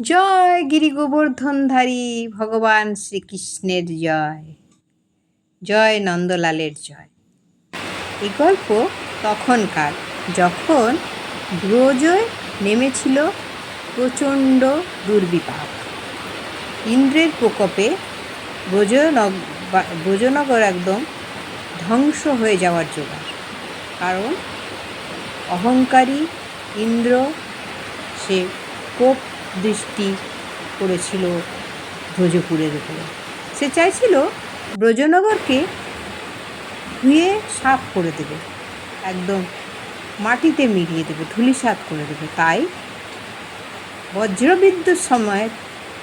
জয় গিরি গোবর্ধনধারী ভগবান শ্রীকৃষ্ণের জয়। জয় নন্দলালের জয়। এই গল্প তখনকার যখন ব্রজয় নেমেছিল প্রচণ্ড দুর্বিপাক। ইন্দ্রের প্রকোপে ব্রজনগ ব্রজনগর একদম ধ্বংস হয়ে যাওয়ার জোগাড়। কারণ অহংকারী ইন্দ্র, সে কোপ দৃষ্টি করেছিল ব্রজপুরের উপরে। সে চাইছিল ব্রজনগরকে ধুয়ে সাফ করে দেবে, একদম মাটিতে মিলিয়ে দেবে, ধুলিসাৎ করে দেবে। তাই বজ্রবিদ্যুৎ সময়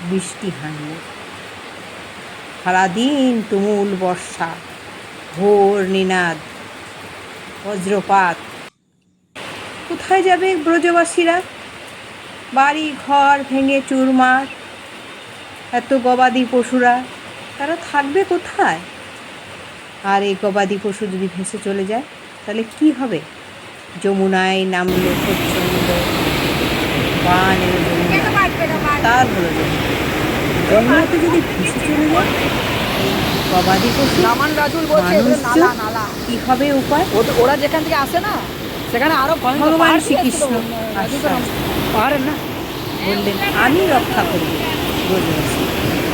বৃষ্টি হানল সারাদিন তুমুল বর্ষা ভোর নিনাদ, বজ্রপাত। কোথায় যাবে ব্রজবাসীরা? বাড়ি ঘর ভেঙে চুরমার এত গবাদি পশুরা তারা থাকবে কোথায়? আর এই গবাদি পশু যদি ভেসে চলে যায় তাহলে কি হবে? যমুনায় নামলো প্রচণ্ড বান তার হলো যমুনাতে যদি ভেসে চলে যায় গবাদি পশু রাজুল বলছে কি হবে উপায়? ওরা যেখান থেকে আসে না সেখানে আরও ভগবান শ্রীকৃষ্ণ। পাহাড়ের না। বললেন আমি রক্ষা করব ব্রজবাসী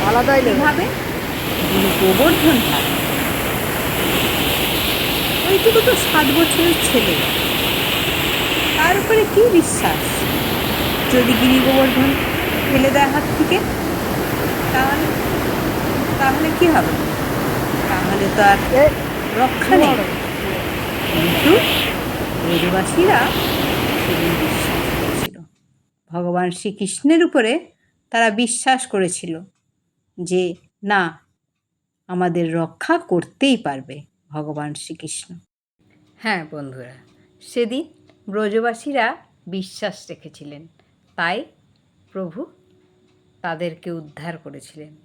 আলাদাই। কীভাবে? গুরু গোবর্ধন ভাগ ওইটুকু তো সাত বছরের ছেলে। তার উপরে কি বিশ্বাস? যদি গিরি গোবর্ধন ফেলে দেয় হাত থেকে তাহলে তাহলে কি হবে? তাহলে তো আর রক্ষা নেই। কিন্তু ব্রজবাসীরা সেদিন বিশ্বাস ভগবান শ্রীকৃষ্ণের উপরে তারা বিশ্বাস করেছিল যে, না, আমাদের রক্ষা করতেই পারবে ভগবান শ্রীকৃষ্ণ। হ্যাঁ বন্ধুরা, সেদিন ব্রজবাসীরা বিশ্বাস রেখেছিলেন। তাই প্রভু তাদেরকে উদ্ধার করেছিলেন।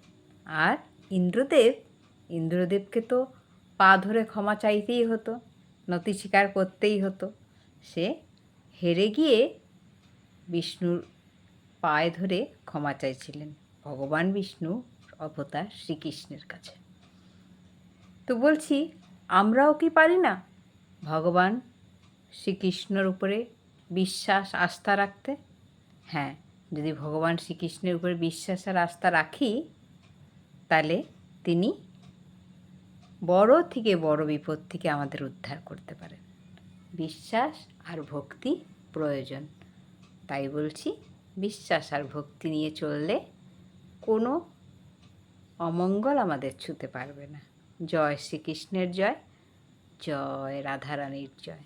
আর ইন্দ্রদেব, ইন্দ্রদেবকে তো পা ধরে ক্ষমা চাইতেই হতো, নতি স্বীকার করতেই হতো। সে হেরে গিয়ে বিষ্ণুর পায়ে ধরে ক্ষমা চাইছিলেন। ভগবান বিষ্ণু অবতার শ্রীকৃষ্ণের কাছে। তো বলছি, আমরাও কি পারি না? ভগবান শ্রীকৃষ্ণর উপরে বিশ্বাস, আস্থা রাখতে? হ্যাঁ যদি ভগবান শ্রীকৃষ্ণের উপরে বিশ্বাস আর আস্থা রাখি, তাহলে তিনি বড় থেকে বড় বিপদ থেকে আমাদের উদ্ধার করতে পারেন। বিশ্বাস আর ভক্তি প্রয়োজন। তাই বলছি, বিশ্বাস আর ভক্তি নিয়ে চললে কোনো অমঙ্গল আমাদের ছুতে পারবে না। জয় শ্রীকৃষ্ণের জয় জয় রাধারানীর জয়।